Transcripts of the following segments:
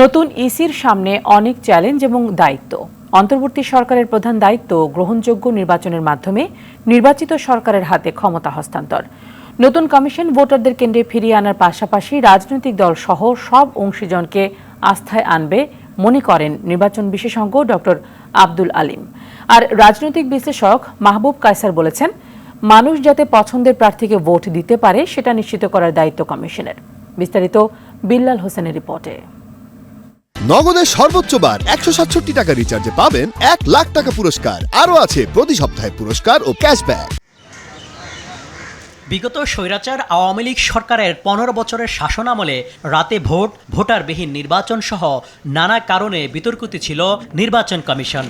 নতুন ইসির সামনে অনেক চ্যালেঞ্জ এবং দায়িত্ব। অন্তর্বর্তী সরকারের প্রধান দায়িত্ব গ্রহণযোগ্য নির্বাচনের মাধ্যমে নির্বাচিত সরকারের হাতে ক্ষমতা হস্তান্তর। নতুন কমিশন ভোটারদের কেন্দ্রে ফিরিয়ে আনার পাশাপাশি রাজনৈতিক দল সহ সব অংশীজনকে আস্থায় আনবে মনে করেন নির্বাচন বিশেষজ্ঞ ডক্টর আব্দুল আলিম। আর রাজনৈতিক বিশ্লেষক মাহবুব কায়সার বলেছেন, মানুষ যাতে পছন্দের প্রার্থীকে ভোট দিতে পারে সেটা নিশ্চিত করার দায়িত্ব কমিশনের। বিস্তারিত বিল্লাল হোসেনের রিপোর্টে। নগদের সর্বোচ্চ বার একশো সাতষট্টি টাকা রিচার্জে পাবেন এক লাখ টাকা পুরস্কার। আরও আছে প্রতি সপ্তাহে পুরস্কার ও ক্যাশব্যাক বিগত স্বৈরাচার আওয়ামী লীগ সরকারের পনেরো বছরের শাসনামলে রাতে ভোট, ভোটারবিহীন নির্বাচন সহ নানা কারণে বিতর্কিত ছিল নির্বাচন কমিশন।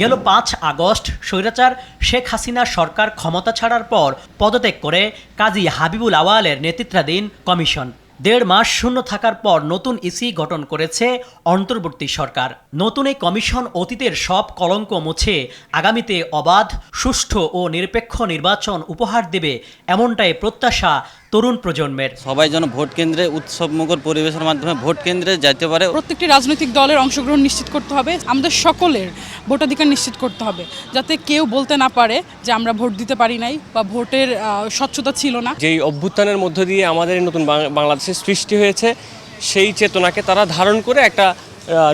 গেল পাঁচ আগস্ট স্বৈরাচার শেখ হাসিনা সরকার ক্ষমতা ছাড়ার পর পদত্যাগ করে কাজী হাবিবুল আওয়ালের নেতৃত্বাধীন কমিশন। দেড় মাস শূন্য থাকার পর নতুন ইসি গঠন করেছে অন্তর্বর্তী সরকার। নতুন এই কমিশন অতীতের সব কলঙ্ক মুছে আগামীতে অবাধ, সুষ্ঠু ও নিরপেক্ষ নির্বাচন উপহার দেবে এমনটাই প্রত্যাশা তরুণ প্রজন্মের। সবাই যেন ভোট কেন্দ্রে উৎসবমুখর পরিবেশের মাধ্যমে ভোট কেন্দ্রে যাইতে পারে। প্রত্যেকটি রাজনৈতিক দলের অংশগ্রহণ নিশ্চিত করতে হবে আমাদের সকলের ভোটাধিকার নিশ্চিত করতে হবে যাতে কেউ বলতে না পারে যে আমরা ভোট দিতে পারি নাই বা ভোটের স্বচ্ছতা ছিল না। যেই অভ্যুত্থানের মধ্য দিয়ে আমাদের এই নতুন বাংলাদেশের সৃষ্টি হয়েছে সেই চেতনাকে তারা ধারণ করে একটা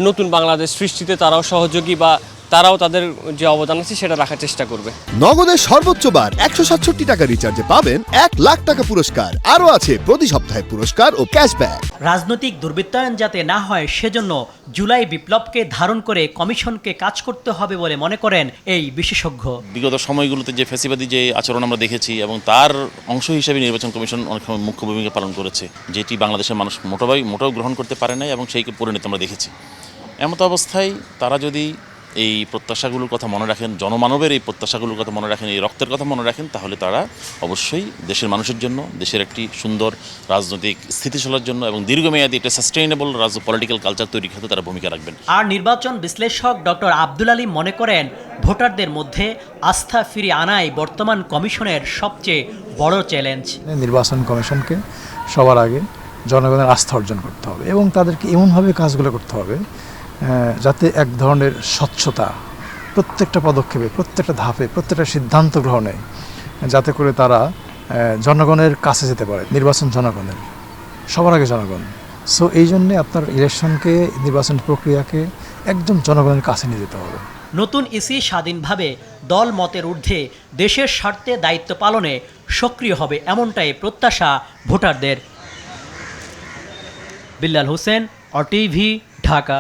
নতুন বাংলাদেশ সৃষ্টিতে তারাও সহযোগী বা তারাও তাদের যে অবদান আছে সেটা রাখার চেষ্টা করবে। নগদের সর্বোচ্চ বার একশো সাতষট্টি টাকা রিচার্জে পাবেন এক লাখ টাকা পুরস্কার। আরও আছে প্রতি সপ্তাহে পুরস্কার ও ক্যাশব্যাক রাজনৈতিক দুর্বৃত্তায়ন যাতে না হয় সেজন্য জুলাই বিপ্লবকে ধারণ করে কমিশনকে কাজ করতে হবে বলে মনে করেন এই বিশেষজ্ঞ। বিগত সময়গুলোতে যে ফেসিবাদী যে আচরণ আমরা দেখেছি এবং তার অংশ হিসেবে নির্বাচন কমিশন অনেক সময় মুখ্য ভূমিকা পালন করেছে যেটি বাংলাদেশের মানুষ মোটাবাই মোটেও গ্রহণ করতে পারে নাই এবং সেই পরিণতি আমরা দেখেছি। এমতো অবস্থায় তারা যদি এই প্রত্যাশাগুলোর কথা মনে রাখেন জনমানবের এই প্রত্যাশাগুলোর কথা মনে রাখেন এই রক্তের কথা মনে রাখেন তাহলে তারা অবশ্যই দেশের মানুষের জন্য দেশের একটি সুন্দর রাজনৈতিক স্থিতিশীলার জন্য এবং দীর্ঘমেয়াদী একটা সাস্টেইনেবল রাজ পলিটিক্যাল কালচার তৈরির ক্ষেত্রে তারা ভূমিকা রাখবেন। আর নির্বাচন বিশ্লেষক ডক্টর আব্দুল আলী মনে করেন ভোটারদের মধ্যে আস্থা ফিরিয়ে আনাই বর্তমান কমিশনের সবচেয়ে বড় চ্যালেঞ্জ নির্বাচন কমিশনকে সবার আগে জনগণের আস্থা অর্জন করতে হবে এবং তাদেরকে এমনভাবে কাজগুলো করতে হবে যাতে এক ধরনের স্বচ্ছতা প্রত্যেকটা পদক্ষেপে, প্রত্যেকটা ধাপে, প্রত্যেকটা সিদ্ধান্ত গ্রহণে যাতে করে তারা জনগণের কাছে যেতে পারে, নির্বাচন জনগণের, সবার আগে জনগণ। সো এই জন্যে আপনার ইলেকশনকে, নির্বাচন প্রক্রিয়াকে একদম জনগণের কাছে নিয়ে যেতে হবে। নতুন ইসি স্বাধীনভাবে দল মতের ঊর্ধ্বে দেশের স্বার্থে দায়িত্ব পালনে সক্রিয় হবে এমনটাই প্রত্যাশা ভোটারদের। বিল্লাল হোসেন অটিভি ঢাকা।